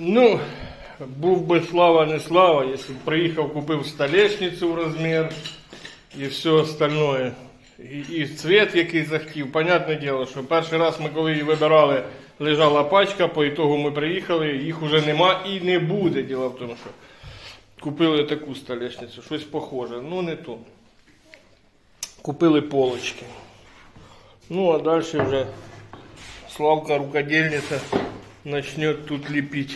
Ну, був би слава не слава, якщо б приїхав, купив столешницю в розмір і все остальное. І, і цвет, який захотів. Понятне діло, що перший раз ми коли її вибирали, лежала пачка, по ітогу ми приїхали, їх уже нема і не буде. Діло в тому, що купили таку столешницю, щось похоже, ну не то. Купили полочки. Ну а далі вже Славка рукодельниця почне тут ліпити.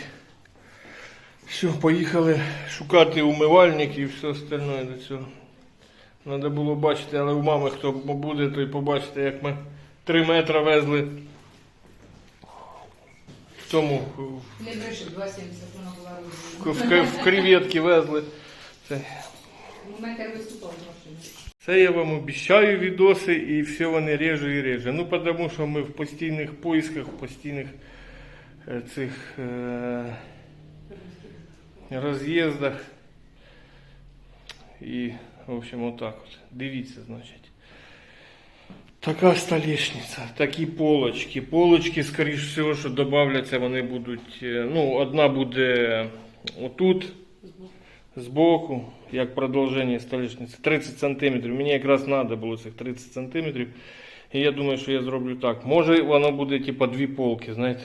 Все, поїхали шукати умивальник і все остальное до цього. Треба було бачити, але у мами хто буде, той побачите, як ми 3 метри везли в тому в, Не бреши, 2,70 вона була в, в, креветки везли. Це, машини. це я вам обіцяю відоси і все вони реже і реже. Ну тому що ми в постійних поисках, в постійних цих е, роз'їздах. І, в общем, отак от. Дивіться, значить. Така столешниця, такі полочки. Полочки, скоріш всього, що додавляться, вони будуть. е, Ну, одна буде отут, збоку, як продовження столешниці. 30 см. Мені якраз треба було цих 30 см. І я думаю, що я зроблю так. Може воно буде типа дві полки, знаєте.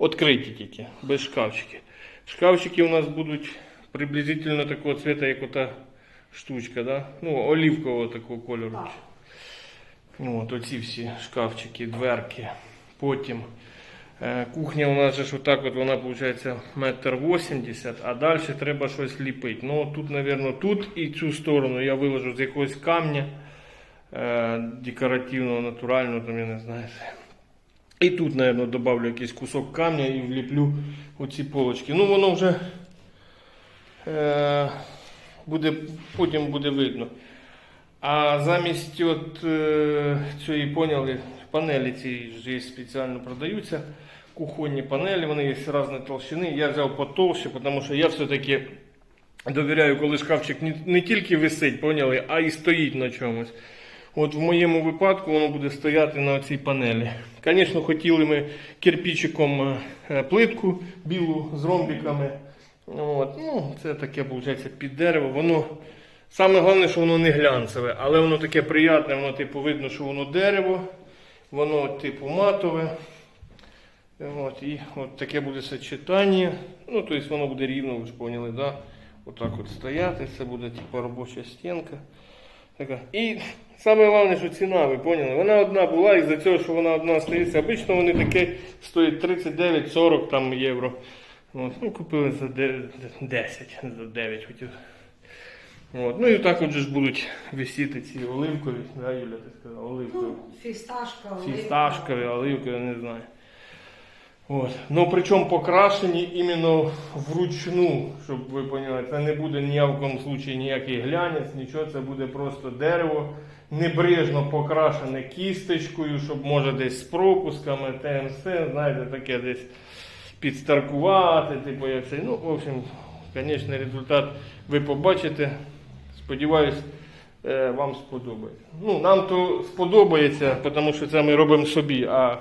Відкриті тільки, без шкафчиків. Шкафчики у нас будуть приблизительно такого цвета, як ота штучка, да? ну, олівкового такого кольору. Ну, от оці всі шкафчики, дверки. Потім е, кухня у нас же ж отак от вона виходить метр вісімдесят, а далі треба щось ліпити. Ну тут, мабуть, тут і цю сторону я виложу з якогось камня е, декоративного, натурального, там я не знаю. І тут, мабуть, добавлю якийсь кусок камня і вліплю оці полочки. Ну воно вже е, буде, потім буде видно. А замість от е, цієї поняли, панелі ці є спеціально продаються. Кухонні панелі, вони є різної толщини. Я взяв потовще, тому що я все-таки довіряю, коли шкафчик не, не тільки висить, поняли, а і стоїть на чомусь. От в моєму випадку воно буде стояти на цій панелі. Звісно, хотіли ми кирпичиком е, плитку білу з ромбиками. От. Ну, це таке, виходить, під дерево. Воно Саме головне, що воно не глянцеве, але воно таке приятне, воно типу видно, що воно дерево, воно типу матове. От, і от таке буде сочетання. Ну, тобто воно буде рівно, ви ж поняли, да? Отак от стояти, це буде типу робоча стінка. І саме головне, що ціна, ви поняли? Вона одна була, і за цього, що вона одна стоїться, обично вони таке стоять 39-40 там євро. От, ну, купили за де- 10, за 9 хотів. От. Ну і так от ж будуть висіти ці оливкові, да, Юля, ти сказала, оливкові. Ну, фісташка. Фісташкові, оливкові, не знаю. От. Ну причому покрашені іменно вручну, щоб ви поняли, це не буде ні в якому случаї ніякий глянець, нічого, це буде просто дерево, небрежно покрашене кісточкою, щоб може десь з пропусками, ТМС, знаєте, таке десь підстаркувати, типу як це. Ну, в общем, звісно, результат ви побачите. Сподіваюсь, е, вам сподобається. Ну, нам то сподобається, тому що це ми робимо собі, а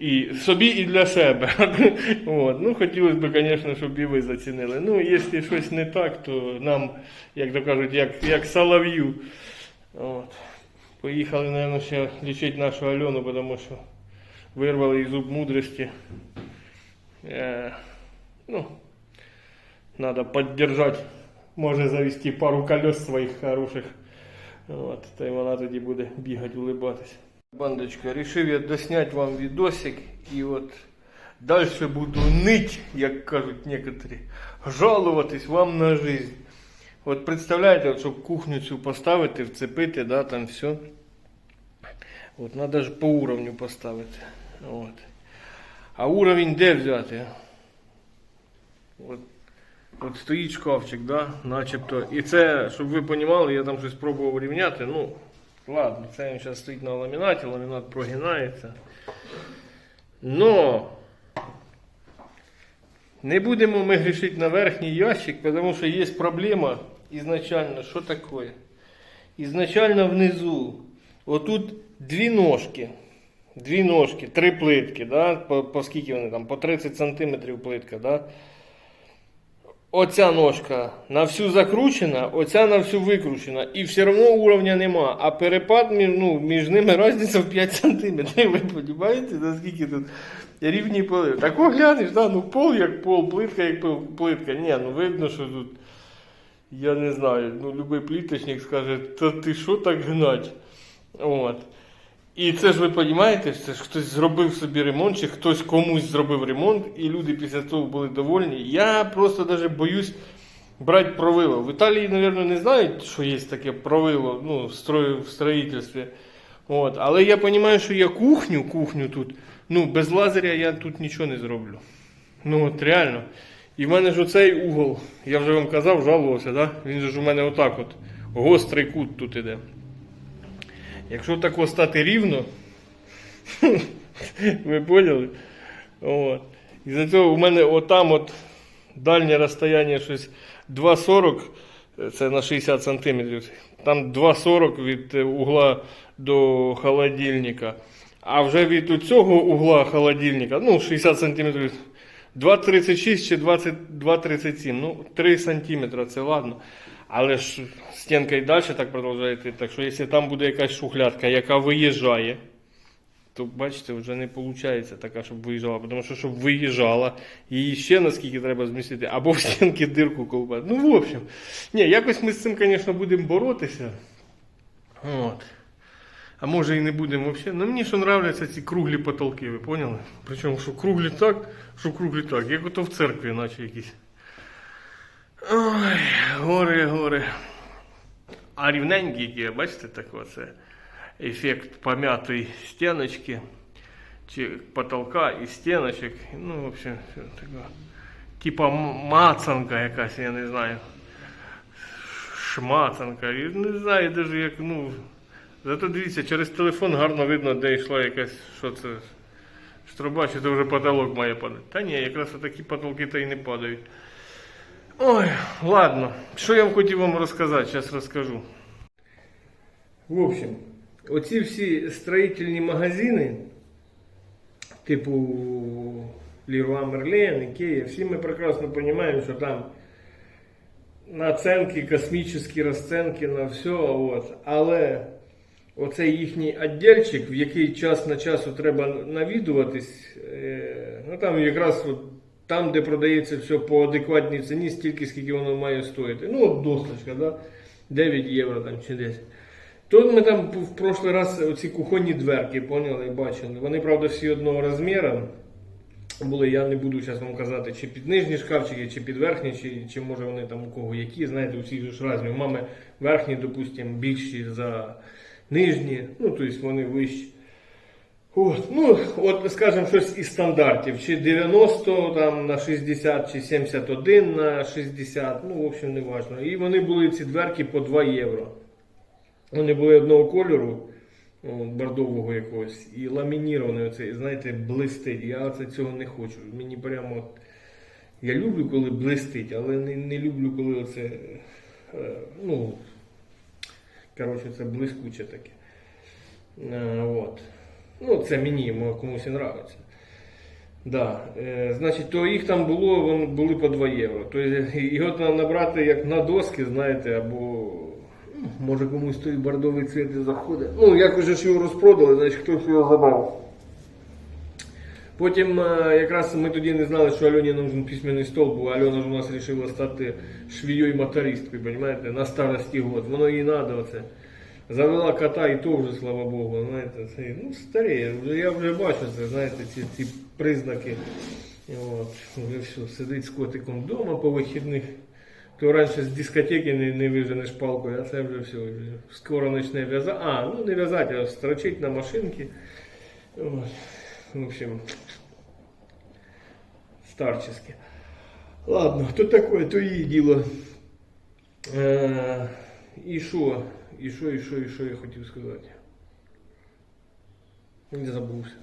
і собі і для себе. От. Ну, хотілося б, звісно, щоб і ви зацінили. Ну, якщо щось не так, то нам, як то кажуть, як, як солов'ю. Поїхали, мабуть, ще лічити нашу Альону, тому що вирвали їй зуб мудрості. Е, ну, надо поддержать, може завести пару колес своїх хороших. От, та й вона тоді буде бігати, улибатись. Бандочка, рішив я досняти вам відосик і от далі буду нить, як кажуть некоторі, жалуватись вам на жизнь. От представляєте, от, щоб кухню цю поставити, вцепити, да, там все. От, треба ж по уровню поставити. От. А уровень де взяти? От, от стоїть шкафчик, да? начебто. І це, щоб ви розуміли, я там щось пробував рівняти. Ну, ладно, це він зараз стоїть на ламінаті, ламінат прогинається. Но не будемо ми грішити на верхній ящик, тому що є проблема ізначально. Що таке? Ізначально внизу. Отут дві ножки. дві ножки, три плитки, да? по, по скільки вони там, по 30 см плитка, да? Оця ножка на всю закручена, оця на всю викручена. І все одно уровня нема. А перепад між, ну, між ними різниця в 5 см. Ви розумієте, наскільки тут рівні поли. Так глянеш, да? ну пол як пол, плитка як плитка. Ні, ну видно, що тут. Я не знаю, ну любий пліточник скаже, та ти що так гнать? От. І це ж ви розумієте, це ж хтось зробив собі ремонт, чи хтось комусь зробив ремонт, і люди після цього були довольні. Я просто навіть боюсь брати провило. В Італії, мабуть, не знають, що є таке провило ну, в, строїтельстві. От. Але я розумію, що я кухню, кухню тут, ну, без лазеря я тут нічого не зроблю. Ну от реально. І в мене ж оцей угол, я вже вам казав, жалувався, да? він ж у мене отак от. Гострий кут тут іде. Якщо так стати рівно, ви поняли? От. І за цього у мене отам от дальнє розстояння щось 2,40, це на 60 см. Там 2,40 від е, угла до холодильника. А вже від цього угла холодильника, ну 60 см, 2,36 чи 2,37. Ну, 3 см, це ладно. Але ж стінка і далі так продовжує йти. Так що якщо там буде якась шухлядка, яка виїжджає, то бачите, вже не виходить така, щоб виїжджала. Тому що щоб виїжджала, її ще наскільки треба змістити, або в стінки дирку колбати. Ну, в общем, ні, якось ми з цим, звісно, будемо боротися. От. А може і не будемо взагалі. Ну мені що нравляться ці круглі потолки, ви поняли? Причому, що круглі так, що круглі так, як ото в церкві, наче якісь. Ой, гори, гори. А рівненькі, бачите, так оце ефект пом'ятої стіночки, чи потолка і стіночок. Ну, в общем, все таке. Типа мацанка якась, я не знаю. Шмацанка. І Не знаю даже як, ну. Зато дивіться, через телефон гарно видно, де йшла якась, що це. Штроба, чи це вже потолок має падати. Та ні, якраз такі потолки то і не падають. Ой, ладно. Що я хотів вам розказати, зараз розкажу. В общем, оці всі строїтельні магазини, типу Leroy Merlin, Ikea, всі ми прекрасно розуміємо, що там наценки, космічні розценки на все. От. Але оцей їхній віддільчик, в який час на часу треба навідуватись, е, ну там якраз от, там, де продається все по адекватній ціні, стільки, скільки воно має стоїти. Ну, от да? 9 євро там чи 10. Тут ми там в прошлий раз оці кухонні дверки, поняли, бачили. Вони, правда, всі одного розміру були. Я не буду зараз вам казати, чи під нижні шкафчики, чи під верхні, чи, чи може вони там у кого які. Знаєте, у всіх же ж різні. У мами верхні, допустимо, більші за нижні, ну, тобто вони вищі. От, ну, от, скажімо, щось із стандартів. Чи 90 там, на 60, чи 71 на 60, ну, в общем, не важно. І вони були ці дверки по 2 євро. Вони були одного кольору, бордового якогось, і ламінірований оцей, знаєте, блистить. Я оце цього не хочу. Мені прямо. от- Я люблю, коли блистить, але не, не люблю, коли оце. е, Ну, коротше, це блискуче таке. Е, от. Ну, це мені, комусь і нравиться. Да. Е, значить, то їх там було, вони були по 2 євро. Тобто його треба набрати як на доски, знаєте, або ну, може комусь той бордовий цвіт заходить. Ну, як уже ж його розпродали, значить хтось його забрав. Потім е, якраз ми тоді не знали, що Альоні нужен письменний стол, бо Альона ж у нас вирішила стати швією мотористкою, на старості год. Воно їй треба. Завела кота і то вже, слава Богу, знаєте, це, ну, старіє. Вже, я вже бачу це, знаєте, ці, ці признаки. От, вже все, сидить з котиком вдома по вихідних. То раніше з дискотеки не, не виженеш палкою, а це вже все. Вже скоро почне в'язати. А, ну не в'язати, а строчить на машинки. От, в общем, старчески. Ладно, то такое, то її діло. Е, і що? І що, і що, і що я хотів сказати? Не забувся,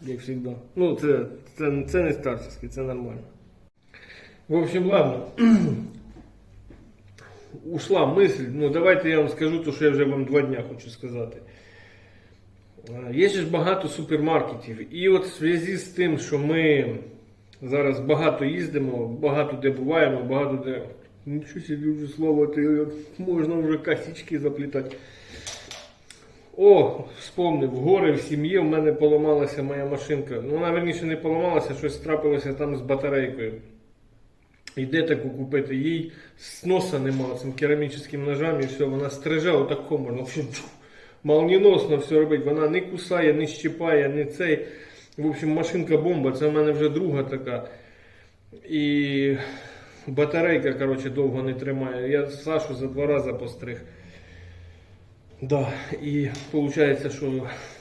як завжди. Ну, це, це, це не старчески, це нормально. В общем, ладно. Ушла мысль. Ну, давайте я вам скажу те, що я вже вам два дня хочу сказати. Е, Є ж багато супермаркетів. І от в зв'язку з тим, що ми зараз багато їздимо, багато де буваємо, багато де. Нічого собі вже слово, ти можна вже косички заплітати. О, вспомнив, гори в сім'ї в мене поламалася моя машинка. Ну, вона верніше не поламалася, щось трапилося там з батарейкою. І таку купити? Їй сноса нема цим керамічним ножам і все, вона стриже отако можна. Молніносно все робить. Вона не кусає, не щипає, не цей. В общем, машинка бомба, це в мене вже друга така. І батарейка, коротше, довго не тримає. Я Сашу за два рази постриг. Да, і виходить, що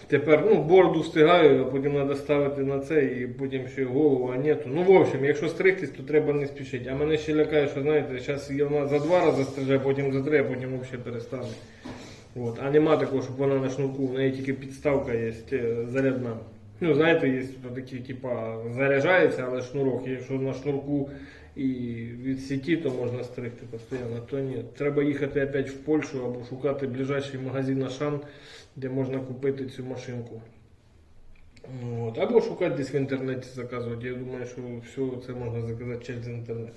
тепер ну, бороду встигаю, а потім треба ставити на це і потім ще голову, а нету. Ну, в общем, якщо стригтись, то треба не спішити. А мене ще лякає, що знаєте, зараз вона за два рази стриже, потім за три, а потім взагалі перестане. От. А нема такого, щоб вона на шнурку, в неї тільки підставка є е, зарядна. Ну, знаєте, є такі, типа, заряджається, але шнурок. Якщо на шнурку і від сіті, то можна стригти постійно, то ні. Треба їхати опять в Польщу або шукати ближайший магазин Ашан, де можна купити цю машинку. От. Або шукати десь в інтернеті заказувати. Я думаю, що все це можна заказати через інтернет.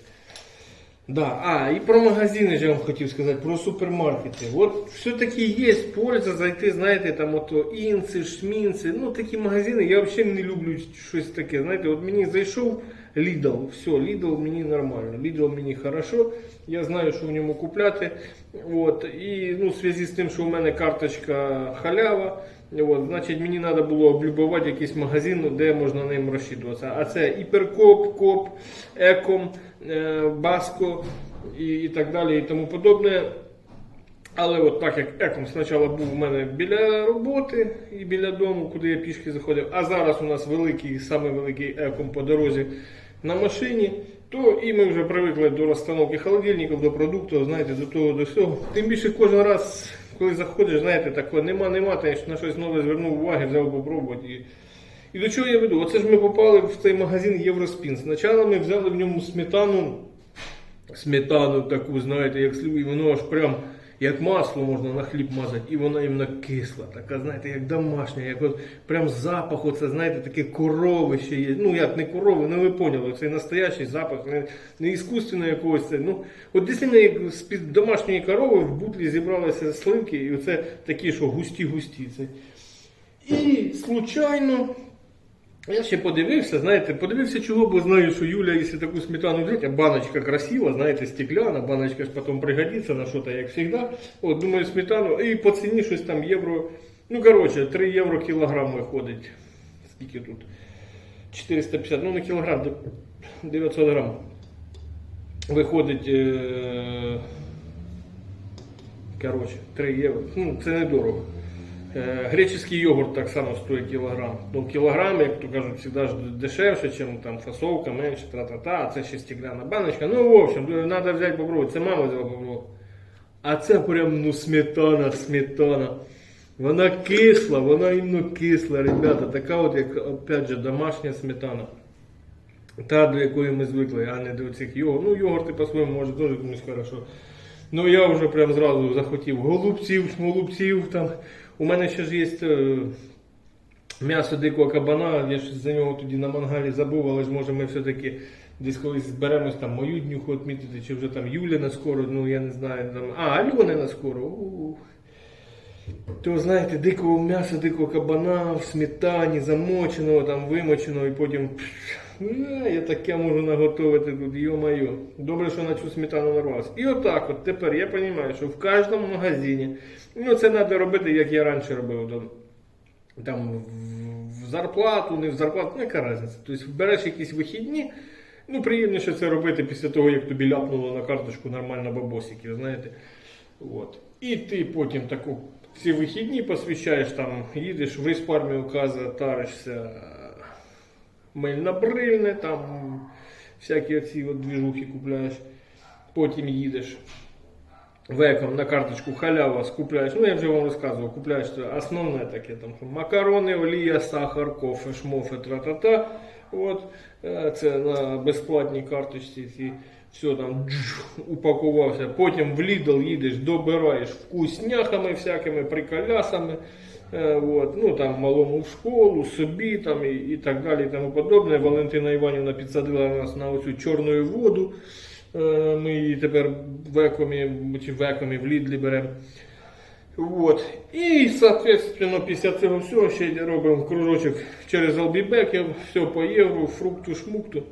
Да, а, і про магазини я вам хотів сказати, про супермаркети. От все-таки є польза зайти, знаєте, там ото інси, шмінці, ну такі магазини, я взагалі не люблю щось таке. Знаєте, от мені зайшов Lidl, все, Lidl мені нормально, Lidl мені хорошо, я знаю, що в ньому купляти. От, і ну, в зв'язку з тим, що у мене карточка халява, От, значить, мені треба було облюбувати якийсь магазин, де можна ним розчитуватися. А це Іперкоп, Коп, Еком, Баско і, і так далі і тому подобне. Але от так як Еком спочатку був у мене біля роботи і біля дому, куди я пішки заходив, а зараз у нас великий, саме великий Еком по дорозі на машині, то і ми вже привикли до розстановки холодильників, до продуктів, знаєте, до того, до всього. Тим більше кожен раз, коли заходиш, знаєте, такого нема, нема, ти на щось нове звернув увагу, взяв попробувати. І, і до чого я веду? Оце ж ми попали в цей магазин Євроспін. Спочатку ми взяли в ньому сметану, сметану таку, знаєте, як сливу, і воно аж прям як масло можна на хліб мазати, і вона іменно кисла, така, знаєте, як домашня, як от прям запах, оце, знаєте, таке коровище є. Ну як не корови, ну ви поняли, цей настоящий запах, не, не іскусственно якогось. Це, ну, от дійсно, як з-під домашньої корови в бутлі зібралися сливки, і оце такі, що густі-густі. Це. І случайно. Я ще подивився, знаєте, подивився чого, бо знаю, що Юля, якщо таку сметану взяти, а баночка красива, знаєте, стекляна, баночка ж потім пригодиться на щось, як завжди. От, думаю, сметану, і по ціні щось там євро, ну, коротше, 3 євро кілограм виходить. Скільки тут? 450, ну не кілограм, 900 грам. Виходить, е- коротше, 3 євро. Ну, це недорого. Е, Греческий йогурт так само стоїть кілограм. Ну, кілограм, як то кажуть, завжди дешевше, ніж там фасовка, менше, тра-та-та, а це ще стеклянна баночка. Ну, в общем, треба взяти попробувати. Це мама взяла попробувати. А це прям ну сметана, сметана. Вона кисла, вона іменно кисла, ребята. Така от, як опять же, домашня сметана. Та, до якої ми звикли, а не до цих йогурт. Ну, йогурти по-своєму може теж комусь хорошо. Ну я вже прям зразу захотів голубців, голубців там. У мене ще ж є е, м'ясо дикого кабана, я ж за нього тоді на мангалі забув, але ж може ми все-таки десь колись зберемось там мою днюху відмітити, чи вже там Юліна скоро, ну я не знаю. Там, а, Альонина скоро. То знаєте, дикого м'яса, дикого кабана в сметані, замоченого, там вимоченого і потім. Е, Я таке можу наготовити тут, йо-моє. Добре, що на цю сметану нарвався. І отак от тепер я розумію, що в кожному магазині, ну це треба робити, як я раніше робив. Там, в- зарплату, не в зарплату, ну яка різниця. Тобто береш якісь вихідні, ну приємніше це робити після того, як тобі ляпнуло на карточку нормально бабосиків, знаєте. От. І ти потім таку всі вихідні посвящаєш, там, їдеш в респармі указа, таришся мильно-брильне, там всякі оці от двіжухи купляєш, потім їдеш. Веком на карточку халява скупляєш, ну я вже вам розказував, купляєш основне таке там макарони, олія, сахар, кофе, шмофи, тра-та-та. От, е, це на безплатній карточці ці все там джух, упакувався. Потім в Lidl їдеш, добираєш вкусняхами всякими, приколясами. Е, от, ну там малому в школу, собі там і, і так далі, і тому подобне. Валентина Іванівна підсадила нас на оцю чорну воду. Е, Ми її тепер в екомі, чи в екомі в Лідлі беремо. Вот. І, соответственно, після цього всього ще робимо кружочок через албібеків, все по євро, фрукту, шмукту.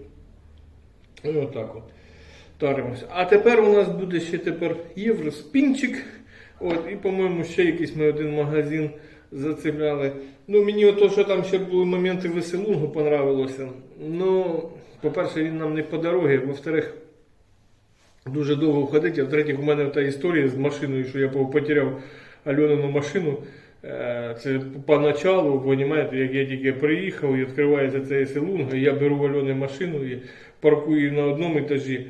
І отак от. Таримося. А тепер у нас буде ще тепер євроспінчик. От, і, по-моєму, ще якийсь ми один магазин зацепляли. Ну, мені ото, що там ще були моменти веселунгу, понравилося. Ну, по-перше, він нам не по дорозі, во-вторых, дуже довго ходити. А в-третіх, у мене та історія з машиною, що я потеряв Альонину машину. Е, Це поначалу, розумієте, як я тільки приїхав і відкривається цей селунг, я беру Альони машину і паркую її на одному етажі,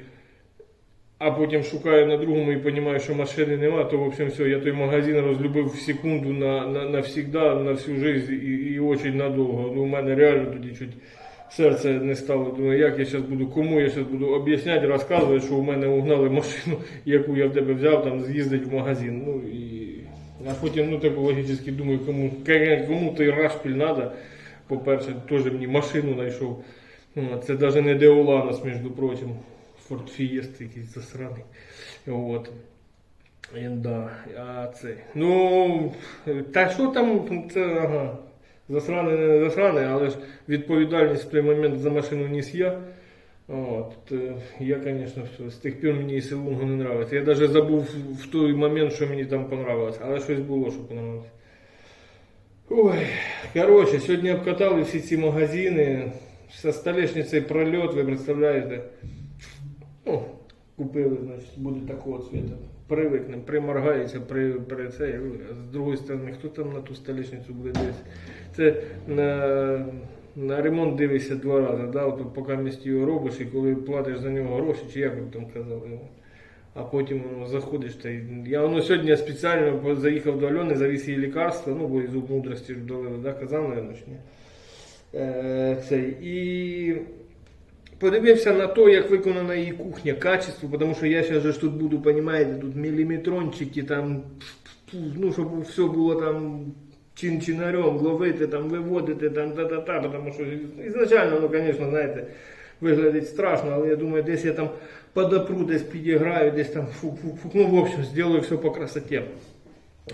а потім шукаю на другому і розумію, що машини нема, то в общем все, я той магазин розлюбив в секунду на, на, навсігда, на всю життя і, і очень надовго. Ну, у мене реально тоді чуть серце не стало. Думаю, як я зараз буду, кому я зараз буду об'ясняти, розказувати, що у мене угнали машину, яку я в тебе взяв, там з'їздити в магазин. Ну, і... А потім, ну, типу, логічно думаю, кому, кому той рашпіль треба. По-перше, теж мені машину знайшов. Ну, Це навіть не Деоланос, між прочим. Форт Фієст якийсь засраний. От. І, да, а це. Ну, та що там, це, ага. Засране, не засране, але ж відповідальність в той момент за машину ніс я. От, я, звісно. З тих пір мені і Селунгу не подобається. Я навіть забув в той момент, що мені там понравилось, але щось було, що понравилось. Ой, коротше, сьогодні обкатали всі ці магазини. Со столешницею прольот, ви представляєте? Ну, купили, значить, буде такого цвіту. Привикнемо, приморгається, при, при це. З другої сторони, хто там на ту столешницю буде дивитися? Це на, на ремонт дивишся два рази, да? От, поки місті його робиш і коли платиш за нього гроші, чи як ви там казали. А потім воно заходиш. Та й... Я воно сьогодні спеціально заїхав до Альони, завіз їй лікарства, ну, бо із зуб мудрості ж долили, да? казав, ні. Е, цей. І подивився на те, як виконана її кухня, качество, тому що я зараз тут буду, розумієте, тут міліметрончики, там, ну, щоб все було там чин-чинарем, ловити, там, виводити, там, та-та-та, тому що ізначально, ну, звісно, знаєте, виглядить страшно, але я думаю, десь я там подопру, десь підіграю, десь там фук-фук-фук, ну, в общем, зроблю все по красоті.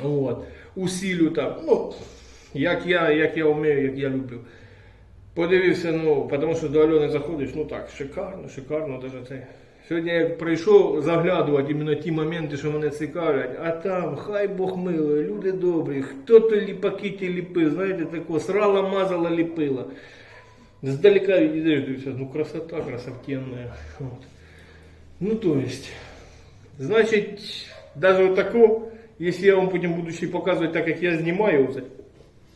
Вот. Усилю там, ну, як я, як я вмію, як я люблю. Подивився, ну, тому що до Альони заходиш, ну так, шикарно, шикарно даже це. Сьогодні я прийшов заглядувати іменно ті моменти, що мене цікавлять, а там, хай Бог милує, люди добрі, хто то ліпаки ті ліпив, знаєте, тако, срала, мазала, ліпила. Здалека відійдеш, дивишся, ну красота красотенная. Вот. Ну, то есть, значить, даже вот тако, если я вам потім буду ще показувати так, як я знімаю,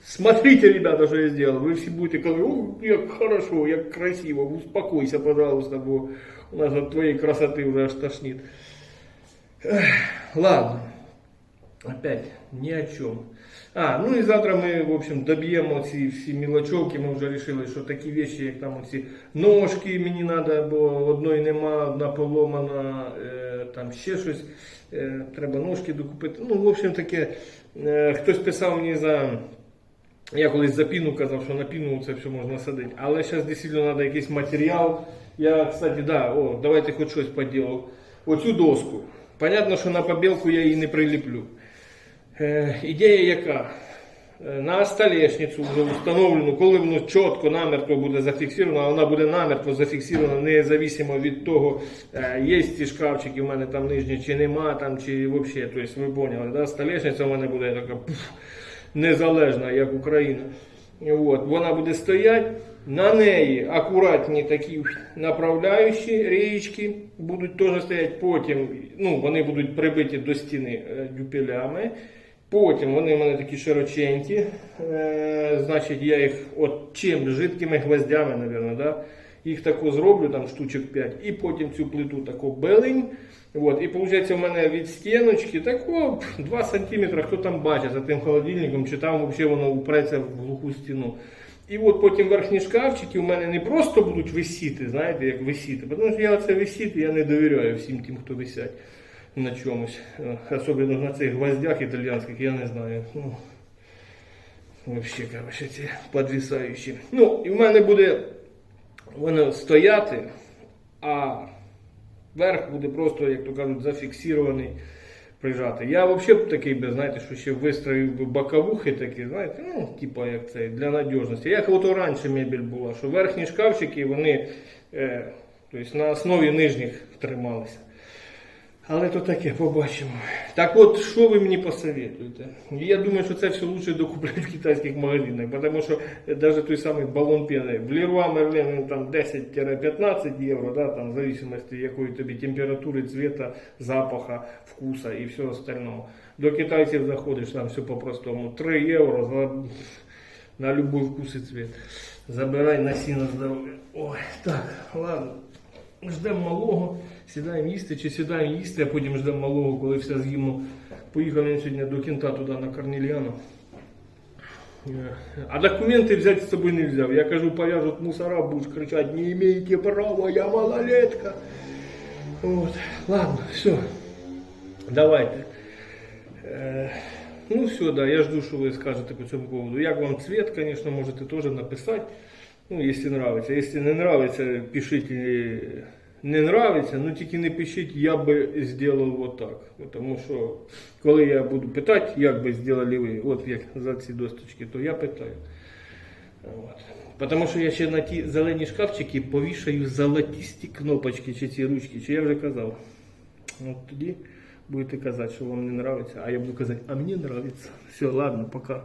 Смотрите, ребята, что я сделал. Вы все будете говорить, о, как хорошо, как красиво. Успокойся, пожалуйста, бо у нас от твоей красоты уже аж тошнит. Эх, Ладно. Опять ни о чем. А, ну і завтра ми, в общем, доб'ємо ці всі мілочовки. Ми вже вирішили, що такі речі, як там оці ножки мені треба, бо одної нема, одна поломана, е, там ще щось. Е, треба ножки докупити. Ну, в общем, таке. Е, хтось писав мені за. Я колись за піну казав, що на піну це все можна садити. Але зараз дійсно треба якийсь матеріал. Я, кстати, да, о, давайте хоч щось поділав. Оцю доску. Понятно, що на побілку я її не приліплю. Е, ідея яка? Е, На столешницю вже встановлену, коли воно чітко, намертво буде зафіксовано, вона буде намертво зафіксована незалежно від того, е, є ці шкафчики в мене там нижні, чи нема, там, чи взагалі, тобто ви поняли, да? столешниця в мене буде така пуф, незалежна, як Україна. От, вона буде стояти, на неї акуратні такі направляючі річки будуть теж стояти. Потім ну, вони будуть прибиті до стіни е, дюпелями. Потім вони в мене такі широченькі. Е, значить, я їх от чим жидкими гвоздями, мабуть, да? Їх тако зроблю, там штучок 5, і потім цю плиту тако белень. От, і виходить, у мене від стіночки тако 2 см, хто там бачить за тим холодильником, чи там взагалі воно упреться в глуху стіну. І от потім верхні шкафчики у мене не просто будуть висіти, знаєте, як висіти. Тому що я це висіти, я не довіряю всім тим, хто висять на чомусь. Е, Особливо на цих гвоздях італійських, я не знаю. Ну, Вообще, короче, ці подвисаючі. Ну, і в мене буде воно стояти, а верх буде просто, як то кажуть, зафіксований, прижати. Я взагалі б такий би, знаєте, що ще вистроїв би боковухи такі, знаєте, ну, типа як це, для надіжності. Як от раніше мебель була, що верхні шкафчики, вони е, тобто на основі нижніх трималися. Але то таке, побачимо. Так от, що ви мені посоветуєте? Я думаю, що це все лучше докупляти в китайських магазинах, тому що навіть той самий балон піни в Merlin він там 10-15 євро, да, там, в зависимости якої тобі температури, цвета, запаха, вкуса і все остального. До китайців заходиш, там все по-простому. 3 євро за, на любой вкус і цвет. Забирай на сіно здоров'я. Ой, так, ладно. Ждемо малого, сідаємо їсти, чи сідаємо їсти, а потім ждемо малого, коли все з'їмо. Поїхав він сьогодні до кінта туди на Корнельяну. Е, А документи взяти з собою не взяв. Я кажу, пов'яжуть мусора, будеш кричати, не маєте права, я малолетка. От. Ладно, все. Давайте. Е, Ну все, да, я жду, що ви скажете по цьому поводу. Як вам цвет, конечно, можете теж написати. Ну, если нравится. Если не нравится, пишите не нравится, ну тільки не пишіть, я би зробив вот так. Тому що коли я буду питати, як би зробили ви, от як за ці досточки, то я питаю. От. Тому що я ще на ті зелені шкафчики повішаю золотісті кнопочки чи ці ручки, чи я вже казав. От тоді будете казати, що вам не нравится, а я буду казати, а мені нравится. Все, ладно, пока.